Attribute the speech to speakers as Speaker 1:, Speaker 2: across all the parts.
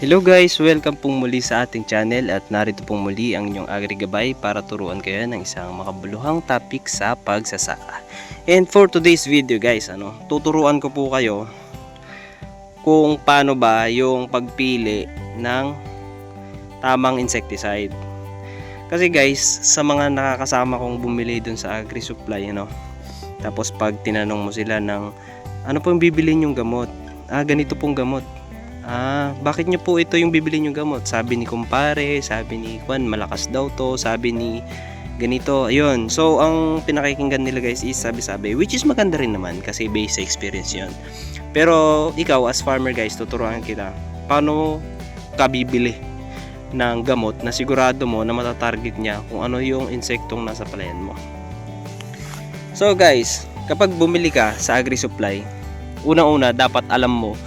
Speaker 1: Hello guys! Welcome pong muli sa ating channel at narito pong muli ang inyong agrigabay para turuan kayo ng isang makabuluhang topic sa pagsasaka. And for today's video guys, ano, tuturuan ko po kayo kung paano ba yung pagpili ng tamang insecticide. Kasi guys, sa mga nakakasama kong bumili dun sa agri-supply, ano, tapos pag tinanong mo sila ng ano pong bibili yung gamot? Ah, ganito pong gamot. Ah, bakit nyo po ito yung bibili nyo gamot? Sabi ni kumpare, sabi ni Juan, malakas daw to, sabi ni ganito, ayun. So, ang pinakikinggan nila guys is sabi-sabi, which is maganda rin naman kasi based sa experience yon. Pero, ikaw as farmer guys, tuturuan kita, paano ka bibili ng gamot na sigurado mo na matatarget niya kung ano yung insektong nasa palayan mo. So guys, kapag bumili ka sa agri-supply, unang-una dapat alam mo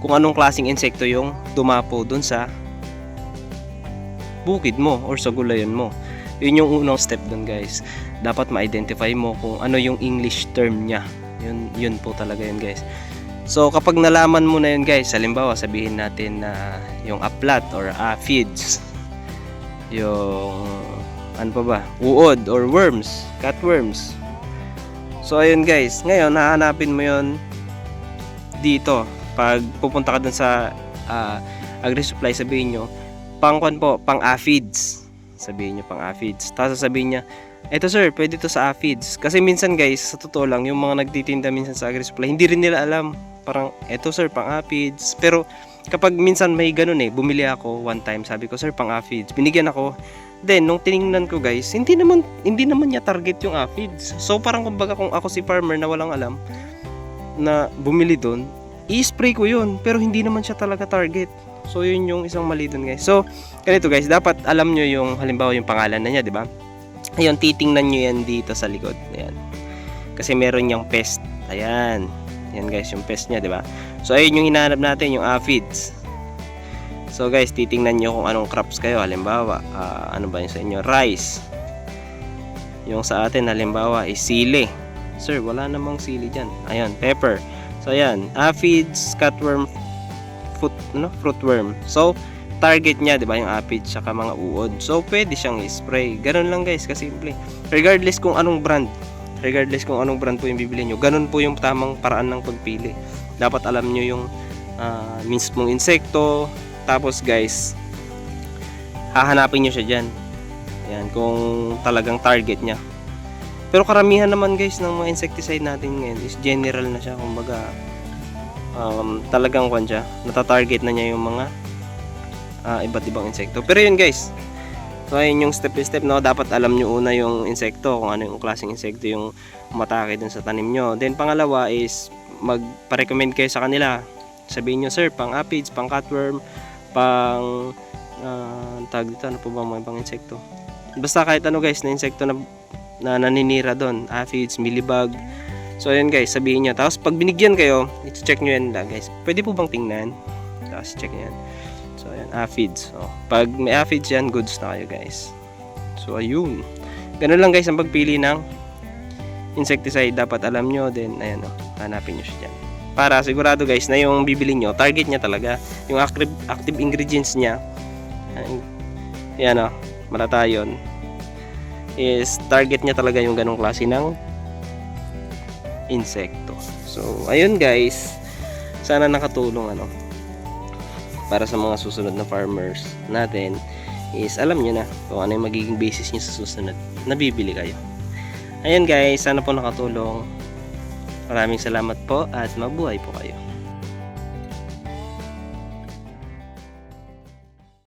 Speaker 1: kung anong klaseng insekto yung dumapo dun sa bukid mo or sa gulayan mo. Yun yung unang step dun guys. Dapat ma-identify mo kung ano yung English term niya. Yun, yun po talaga yun guys. So kapag nalaman mo na yun guys, halimbawa sabihin natin na yung aplat or aphids, yung ano pa ba, uod or worms, cutworms. So ayun guys, ngayon hahanapin mo yun dito pag pupunta ka dun sa ah, agri-supply sabihin nyo pang kwan po, pang aphids. Sabihin nyo pang aphids. Tapos sasabihin niya eto sir, pwede to sa aphids. Kasi minsan guys, sa totoo lang yung mga nagtitinda minsan sa agri-supply hindi rin nila alam. Parang eto sir, pang aphids. Pero kapag minsan may ganun eh bumili ako one time, sabi ko sir, pang aphids. Binigyan ako. Then nung tiningnan ko guys hindi naman hindi naman niya target yung aphids. So parang kumbaga kung ako si farmer na walang alam na bumili doon i-spray ko yun pero hindi naman siya talaga target. So yun yung isang mali doon guys. So ganito guys. Dapat alam nyo yung halimbawa yung pangalan na niya di ba? Ayun titingnan nyo yan dito sa likod. Ayan. Kasi meron niyang pest. Ayan. Yan guys yung pest niya di ba? So ayun yung hinahanap natin yung aphids. So guys titingnan nyo kung anong crops kayo. Halimbawa ah, ano ba yung sa inyo? Rice. Yung sa atin halimbawa is sili. Sir wala namang sili dyan. Ayun pepper So ayan, aphids, cutworm, foot, ano, fruitworm. So target niya, 'di ba, yung aphids saka mga uod. So pwede siyang i-spray. Ganun lang guys, kasimple. Regardless kung anong brand, regardless kung anong brand po yung bibili nyo, ganun po yung tamang paraan ng pagpili. Dapat alam nyo yung uh, mismong insekto. Tapos guys, hahanapin nyo siya dyan. Ayan, kung talagang target niya. Pero karamihan naman guys ng mga insecticide natin ngayon is general na siya. Kumbaga, um, talagang kwan siya. Natatarget na niya yung mga ah, iba't ibang insekto. Pero yun guys, so ayun yung step by step no. Dapat alam nyo una yung insekto, kung ano yung klaseng insekto yung umatake dun sa tanim nyo. Then pangalawa is magpa-recommend kayo sa kanila. Sabihin nyo, sir, pang aphids, pang cutworm, pang uh, tag dito, ano po ba mga ibang insekto. Basta kahit ano guys na insekto na na naninira doon, aphids, millibug. So ayun guys, sabihin nyo. Tapos pag binigyan kayo, i-check nyo yan lang guys. Pwede po bang tingnan? Tapos check nyo yan. So ayan, aphids. So, pag may aphids yan, goods na kayo guys. So ayun. Ganun lang guys ang pagpili ng insecticide. Dapat alam nyo. Then ayan o, hanapin nyo siya dyan. Para sigurado guys na yung bibili nyo, target niya talaga. Yung active, active ingredients niya. Ayan, yan o, malatayon is target niya talaga yung ganong klase ng insekto. So, ayun guys. Sana nakatulong ano para sa mga susunod na farmers natin is alam niyo na kung ano yung magiging basis niyo sa susunod na bibili kayo. Ayun guys, sana po nakatulong. Maraming salamat po at mabuhay po kayo.